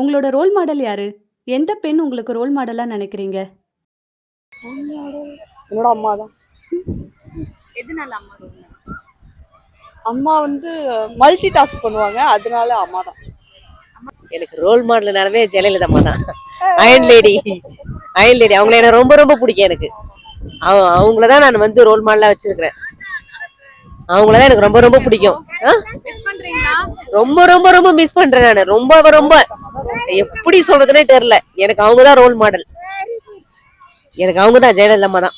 உங்களோட role model யாரு? எந்த பெண் உங்களுக்கு ரோல் மாடலா நினைக்கிறீங்க? என்னோட அம்மா தான். எதனால அம்மா? அம்மா வந்து மல்டி டாஸ்க் பண்ணுவாங்க அதனால அம்மா தான். எனக்கு ரோல் மாடல்னாலுமே ஜெயலலிதா அம்மா தான். அயன் லேடி அயன் லேடி அவங்கள எனக்கு ரொம்ப ரொம்ப பிடிக்கும் எனக்கு. அவங்க அவங்கள தான் நான் வந்து ரோல் மாடலாக வச்சிருக்கிறேன். அவங்கள தான் எனக்கு ரொம்ப ரொம்ப பிடிக்கும். ஆ? ரொம்ப ரொம்ப ரொம்ப மிஸ் பண்றேன் நான். ரொம்ப ரொம்ப எப்படி சொல்றதுனே தெரியல. எனக்கு அவங்க தான் ரோல் மாடல் எனக்கு அவங்க தான் ஜெயலலிதா அம்மா தான்.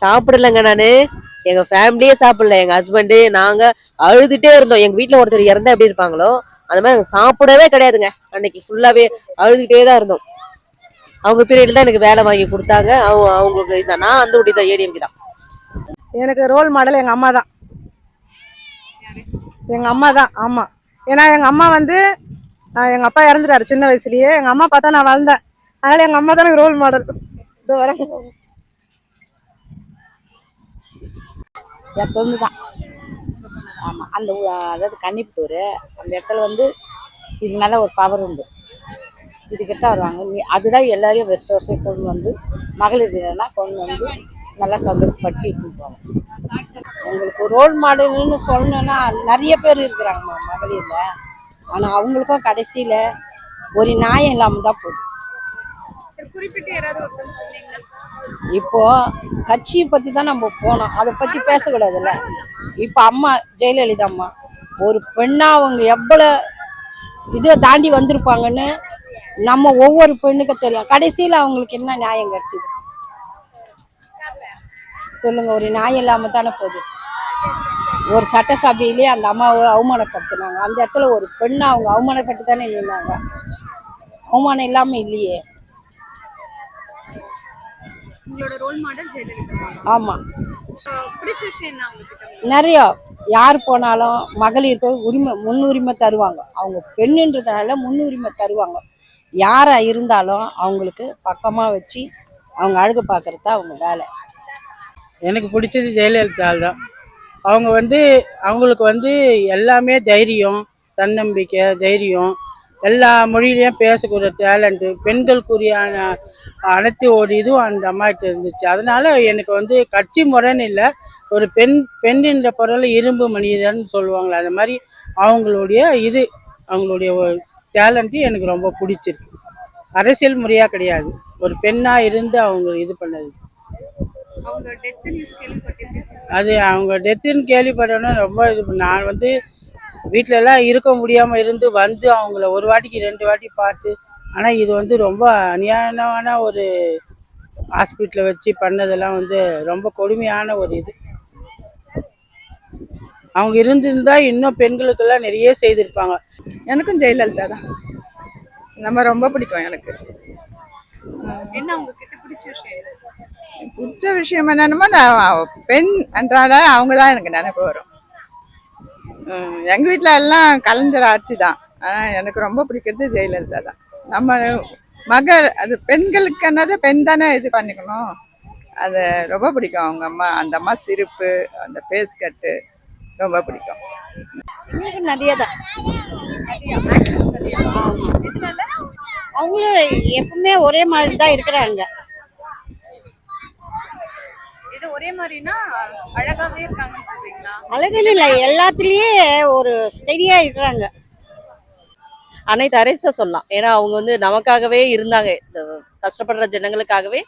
சாப்பிடலங்க நானு. எங்க ஃபேமிலியே சாப்பிடல. எங்க ஹஸ்பண்டு நாங்க அழுதுட்டே இருந்தோம். எங்க வீட்டுல ஒருத்தர் இறந்தா எப்படி இருப்பாங்களோ அந்த மாதிரி எனக்கு சாப்பிடவே கிடையாதுங்க. அன்னைக்கு ஃபுல்லாவே அழுதுகிட்டே தான் இருந்தோம். அவங்க பீரியட்ல தான் எனக்கு வேலை வாங்கி கொடுத்தாங்க. அவங்க அவங்களுக்கு இதான் நான் அந்த ஊட்டி தான் ஏடிஎம்க்கு தான். எனக்கு ரோல் மாடல் எங்கள் அம்மா தான். எங்கள் அம்மா தான் ஆமாம் ஏன்னா எங்கள் அம்மா வந்து எங்கள் அப்பா இறந்துட்டாரு சின்ன வயசுலேயே. எங்கள் அம்மா பார்த்தா நான் வளர்ந்தேன். அதனால எங்கள் அம்மா தான் எனக்கு ரோல் மாடல் இதோ வர என் பொண்ணு தான். ஆமாம் அந்த அதாவது கன்னிப்புத்தூர் அந்த இடத்துல வந்து இது மேலே ஒரு பவர் உண்டு. இதுக்கிட்ட வருவாங்க. நீ அதுதான் எல்லாரையும் வருஷம் வருஷம் கொண்டு வந்து மகளிர் தினம்னா கொண்டு வந்து நல்லா சந்தோஷப்பட்டு இட்டுன்னு போவாங்க உங்களுக்கு ரோல் மாடல்னு சொல்லணும்னா நிறைய பேர் இருக்கிறாங்க மகளிரில். ஆனால் அவங்களுக்கும் கடைசியில் ஒரு நியாயம் இல்லாமல் தான் போகுது. இப்போ கட்சியை பத்தி தான் நம்ம போனோம். அதை பத்தி பேசக்கூடாதுல்ல. இப்போ அம்மா ஜெயலலிதா அம்மா ஒரு பெண்ணா அவங்க எவ்வளவு இதை தாண்டி வந்திருப்பாங்கன்னு நம்ம ஒவ்வொரு பெண்ணுக்கும் தெரியும். கடைசியில அவங்களுக்கு என்ன நியாயம் கிடைச்சது? சொல்லுங்க ஒரு நியாயம் இல்லாம தானே போகுது. ஒரு சட்டசபையிலே அந்த அம்மாவை அவமானப்படுத்தினாங்க. அந்த இடத்துல ஒரு பெண்ணை அவங்க அவமானப்பட்டு தானே நின்னாங்க. அவமானம் இல்லாம இல்லையே. உங்களோட ரோல் மாடல் ஜெயலலிதா. அம்மா. ஆமா. So, பிடிச்ச விஷயம் என்ன அவங்க கிட்ட? உங்களுக்கு? நிறைய யார் போனாலும் மகளிருக்கு உரிமை முன்னுரிமை தருவாங்க. அவங்க பெண்ணுன்றதுனால முன்னுரிமை தருவாங்க. யாரா இருந்தாலும் அவங்களுக்கு பக்கமா வச்சு அவங்க அழகு பார்க்கறது அவங்க வேலை. எனக்கு பிடிச்சது ஜெயலலிதா தான். அவங்க வந்து அவங்களுக்கு வந்து எல்லாமே தைரியம் தன்னம்பிக்கை தைரியம். எல்லா மொழியிலையும் பேசக்கூடிய டேலண்ட்டு பெண்களுக்குரியான அனைத்து ஒரு இதுவும் அந்த அம்மாக்கிட்ட இருந்துச்சு. அதனால் எனக்கு வந்து கட்சி முறைன்னு இல்லை ஒரு பெண் பெண்ணின்ற பொருள் இரும்பு மனிதன் சொல்லுவாங்களே அந்த மாதிரி அவங்களுடைய இது அவங்களுடைய ஒரு டேலண்ட்டு எனக்கு ரொம்ப பிடிச்சிருக்கு. அரசியல் முறையாக கிடையாது. ஒரு பெண்ணாக இருந்து அவங்க இது பண்ணது. அது அவங்க டெத்துன்னு கேள்விப்பட்டோன்னே ரொம்ப இது நான் வந்து வீட்ல எல்லாம் இருக்க முடியாமல் இருந்து வந்து அவங்கள ஒரு வாட்டிக்கு ரெண்டு வாட்டி பார்த்து ஆனால் இது வந்து ரொம்ப அநியாயமான ஒரு ஹாஸ்பிட்டலில் வச்சு பண்ணதெல்லாம் வந்து ரொம்ப கொடுமையான ஒரு இது. அவங்க இருந்திருந்தா இன்னும் பெண்களுக்கெல்லாம் நிறைய செய்திருப்பாங்க. எனக்கும் ஜெயலலிதா தான். நம்ம ரொம்ப பிடிக்கும் எனக்கு. என்ன அவங்க கிட்ட பிடிச்ச விஷயம்? பிடிச்ச விஷயம் என்னென்னமோ நான் பெண் என்றால அவங்க தான் எனக்கு நினைப்பு வரும். உம், எங்க வீட்ல எல்லாம் கலைஞர் ஆட்சி தான். ஆனா எனக்கு ரொம்ப பிடிக்கிறது ஜெயலலிதா தான். நம்ம மகள் அது பெண்களுக்கு என்னது? பெண் தானே இது பண்ணிக்கணும். அது ரொம்ப பிடிக்கும். அவங்க அம்மா அந்த அம்மா சிரிப்பு அந்த ஃபேஸ் கட்டு ரொம்ப பிடிக்கும். நிறைய தான்? அவங்களும் எப்பவுமே ஒரே மாதிரி தான் இருக்கிறாங்க. இது ஒரே மாதிரினா அழகாவே இருக்காங்கன்னு சொல்றீங்களா? அழகுன்னு இல்லை எல்லாத்துலேயே ஒரு ஸ்டெடியா இருக்கிறாங்க அனைத்து அரச சொல்லலாம். ஏன்னா அவங்க வந்து நமக்காகவே இருந்தாங்க. இந்த கஷ்டப்படுற ஜனங்களுக்காகவே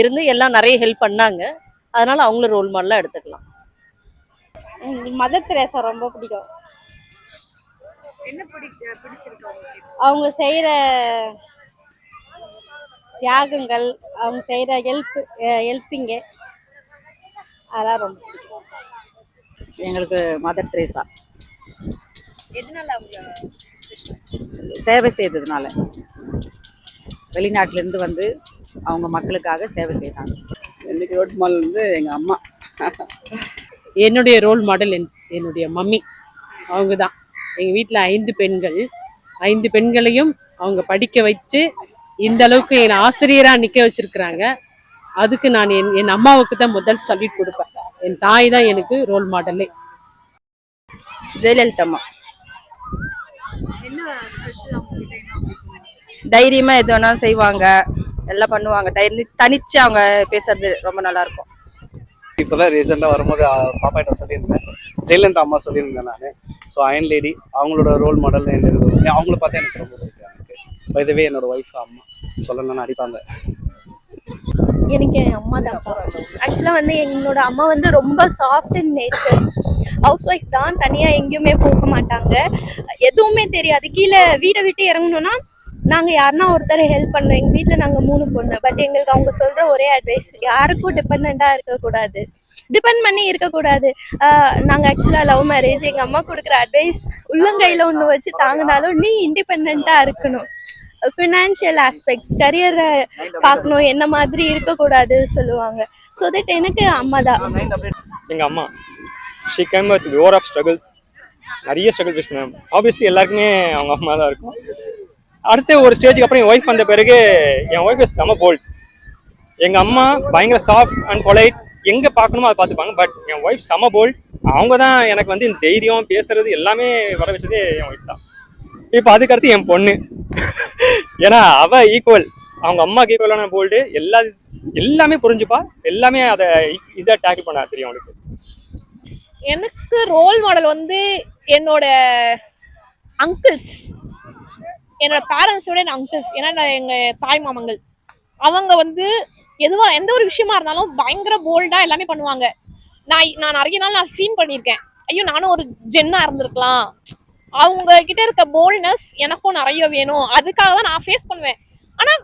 இருந்து எல்லாம் நிறைய ஹெல்ப் பண்ணாங்க. அதனால அவங்கள ரோல் மாடலாக எடுத்துக்கலாம். மதர் தெரேசா ரொம்ப பிடிக்கும். என்ன பிடிச்ச பிடிச்சிருக்கு உங்களுக்கு? அவங்க செய்கிற தியாகங்கள் அவங்க செய்கிற ஹெல்ப் ஹெல்ப்பிங்கு அதெல்லாம் ரொம்ப பிடிக்கும். எங்களுக்கு மதர் தெரேசா எதனால அவங்க சேவை செய்ததுனால. வெளிநாட்டிலேருந்து வந்து அவங்க மக்களுக்காக சேவை செய்தாங்க. இன்னைக்கு ரோட் மால் வந்து எங்க அம்மா. என்னுடைய ரோல் மாடல் என் என்னுடைய மம்மி. அவங்க தான் எங்கள் வீட்டில் ஐந்து பெண்கள். ஐந்து பெண்களையும் அவங்க படிக்க வச்சு இந்த அளவுக்கு என் ஆசிரியராக நிற்க வச்சிருக்கிறாங்க. அதுக்கு நான் என் என் அம்மாவுக்கு தான் முதல் சல்யூட் கொடுப்பேன். என் தாய் தான் எனக்கு ரோல் மாடலே ஜெயலலிதா அம்மா என்ன ஸ்பெஷல் அவங்க கிட்ட என்ன அப்படி சொல்லுங்க தைரியமா எது வேணாலும் செய்வாங்க. எல்லாம் பண்ணுவாங்க. தைரிய தனிச்சு அவங்க பேசுறது ரொம்ப நல்லா இருக்கும் இப்போதான் ரீசெண்டாக வரும்போது பாப்பா கிட்ட சொல்லியிருந்தேன். ஜெயலலிதா அம்மா சொல்லியிருந்தேன் நான். ஸோ அயன் லேடி அவங்களோட ரோல் மாடல் எனக்கு அவங்கள பார்த்தா எனக்கு ரொம்ப பிடிக்கும் எனக்கு. இதுவே என்னோட ஒய்ஃப் அம்மா சொல்லணும்னு அடிப்பாங்க எனக்கு என் அம்மா தான் ஆக்சுவலாக வந்து என்னோட அம்மா வந்து ரொம்ப soft and nature housewife தான் தனியாக எங்கேயுமே போக மாட்டாங்க. எதுவுமே தெரியாது. கீழே வீடை விட்டு இறங்கணும்னா நாங்கள் யாருன்னா ஒருத்தர் ஹெல்ப் பண்ணோம் எங்கள் வீட்டில் நாங்கள் மூணு பொண்ணு. பட் எங்களுக்கு அவங்க சொல்கிற ஒரே அட்வைஸ் யாருக்கும் டிபெண்ட்டாக இருக்கக்கூடாது. டிபெண்ட் பண்ணி இருக்கக்கூடாது. நாங்கள் ஆக்சுவலாக லவ் மேரேஜ் எங்கள் அம்மா கொடுக்குற அட்வைஸ் உள்ளங்கையில் ஒன்று வச்சு தாங்கினாலும் நீ இண்டிபெண்ட்டாக இருக்கணும். ஃபினான்ஷியல் ஆஸ்பெக்ட்ஸ் கரியரை பார்க்கணும் என்ன மாதிரி இருக்கக்கூடாது சொல்லுவாங்க. ஸோ தட் எனக்கு அம்மா தான். எங்கள் அம்மா she come with over of struggles நிறைய ஸ்ட்ரகிள் ஃபேஸ் பண்ணுவேன் ஆப்வியஸ்லி எல்லாருக்குமே அவங்க அம்மா தான் இருக்கும். அடுத்து ஒரு ஸ்டேஜுக்கு அப்புறம் என் ஒய்ஃப் வந்த பிறகு என் ஒய்ஃப் செம போல்ட் எங்கள் அம்மா பயங்கர சாஃப்ட் அண்ட் பொலைட் எங்கே பார்க்கணுமோ அதை பார்த்துப்பாங்க. பட் என் ஒய்ஃப் செம போல்ட் அவங்க தான் எனக்கு வந்து இந்த தைரியம் பேசுறது எல்லாமே வர வச்சதே என் ஒய்ஃப் தான். இப்போ அதுக்கடுத்து என் பொண்ணு. ஏன்னா அவ ஈக்குவல் அவங்க அம்மாக்கு ஈக்குவலான போல்டு எல்லா எல்லாமே புரிஞ்சுப்பா. எல்லாமே அதை ஈஸியாக டேக்கிள் பண்ண தெரியும் அவளுக்கு எனக்கு ரோல் மாடல் வந்து என்னோட அங்கிள்ஸ் என்னோட பேரண்ட்ஸை விட என் அங்கிள்ஸ் ஏன்னா நான் எங்கள் தாய் மாமங்கள். அவங்க வந்து எதுவா எந்த ஒரு விஷயமா இருந்தாலும் பயங்கர போல்டா எல்லாமே பண்ணுவாங்க. நான் நான் நிறைய நாள் நான் ஃபீல் பண்ணியிருக்கேன். ஐயோ நானும் ஒரு ஜென்னா இருந்திருக்கலாம். அவங்க கிட்ட இருக்க போல்ட்னஸ் எனக்கும் நிறைய வேணும். அதுக்காக தான் நான் ஃபேஸ் பண்ணுவேன். ஆனால்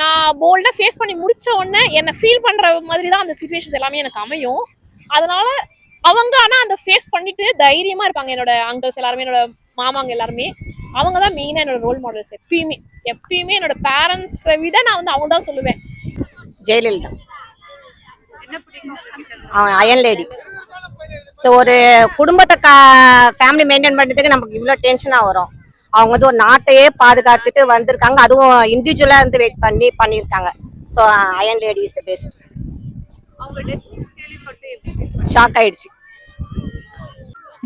நான் போல்டாக ஃபேஸ் பண்ணி முடித்த உடனே என்னை ஃபீல் பண்ணுற மாதிரி தான் அந்த சுச்சுவேஷன்ஸ் எல்லாமே எனக்கு அமையும். அதனால அவங்க ஆனால் அந்த ஃபேஸ் பண்ணிட்டு தைரியமாக இருப்பாங்க. என்னோட அங்கிள்ஸ் எல்லாருமே என்னோட மாமாங்க எல்லாருமே அவங்க தான் மெயினாக என்னோட ரோல் மாடல்ஸ் எப்பயுமே. எப்பயுமே என்னோட பேரண்ட்ஸை விட நான் வந்து அவங்க தான் சொல்லுவேன். ஜெயலலிதா. என்ன பிடிக்கும் அயன் லேடி ஸோ ஒரு குடும்பத்தை கா ஃபேமிலி மெயின்டைன் பண்ணுறதுக்கு நமக்கு இவ்வளோ டென்ஷனாக வரும். அவங்க வந்து ஒரு நாட்டையே பாதுகாத்துட்டு வந்திருக்காங்க. அதுவும் இண்டிவிஜுவலாக இருந்து வெயிட் பண்ணி பண்ணியிருக்காங்க. So iron lady is best? Shock ஆயிடுச்சு.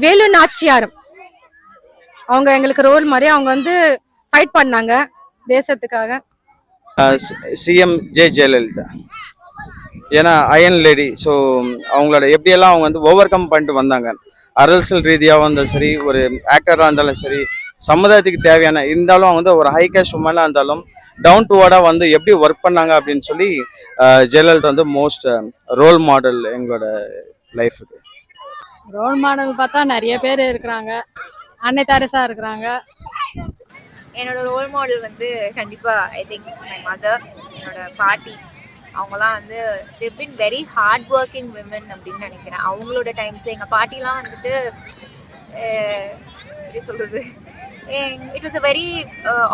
வேலு நாச்சியாரம். அவங்க எங்களுக்கு ரோல் மாதிரி அவங்க வந்து ஃபைட் பண்ணாங்க தேசத்துக்காக. சிஎம் ஜே ஜெயலலிதா ஏன்னா அயன் லேடி ஸோ அவங்களோட எப்படியெல்லாம் அவங்க வந்து ஓவர் கம் பண்ணிட்டு வந்தாங்க அரசியல் ரீதியாக இருந்தாலும் சரி ஒரு ஆக்டராக இருந்தாலும் சரி சமுதாயத்துக்கு தேவையான இருந்தாலும் அவங்க வந்து ஒரு ஹை கேஷ் உமனாக இருந்தாலும் டவுன் டு வார்டாக வந்து எப்படி ஒர்க் பண்ணாங்க அப்படின்னு சொல்லி ஜெயலலிதா வந்து மோஸ்ட் ரோல் மாடல் எங்களோட லைஃபுக்கு ரோல் மாடல் பார்த்தா நிறைய பேர் இருக்கிறாங்க. அன்னை தெரசா இருக்கிறாங்க. என்னோட ரோல் மாடல் வந்து கண்டிப்பா ஐ திங்க் மை மதர் என்னோட பாட்டி அவங்கலாம் வந்து they've very hard working women அப்படின்னு நினைக்கிறேன். அவங்களோட டைம்ஸ் எங்கள் பாட்டிலாம் வந்துட்டு எப்படி சொல்கிறது it was a very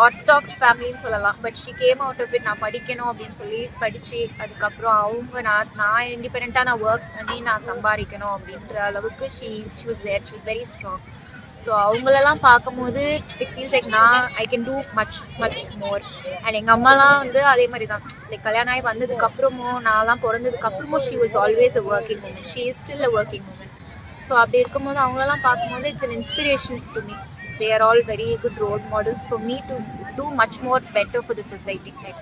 orthodox ஃபேமிலின்னு சொல்லலாம். But she came out of it நான் படிக்கணும் அப்படின்னு சொல்லி படித்து அதுக்கப்புறம் அவங்க நான் நான் இண்டிபெண்ட்டாக நான் ஒர்க் பண்ணி நான் சம்பாதிக்கணும் அப்படின்ற அளவுக்கு she she was there she was very strong so அவங்களெல்லாம் பார்க்கும்போது இட் ஃபீல்ஸ் லைக் நான் I can do much much more and எங்கள் அம்மாலாம் வந்து அதே மாதிரி தான் லைக் கல்யாணம் ஆகி வந்ததுக்கப்புறமும் நான்லாம் பிறந்ததுக்கப்புறமும் she was always a working woman she is still a working woman so அப்படி இருக்கும்போது அவங்களெல்லாம் பார்க்கும்போது it's an inspiration to me they are all very good role models for me to do much more better for the society like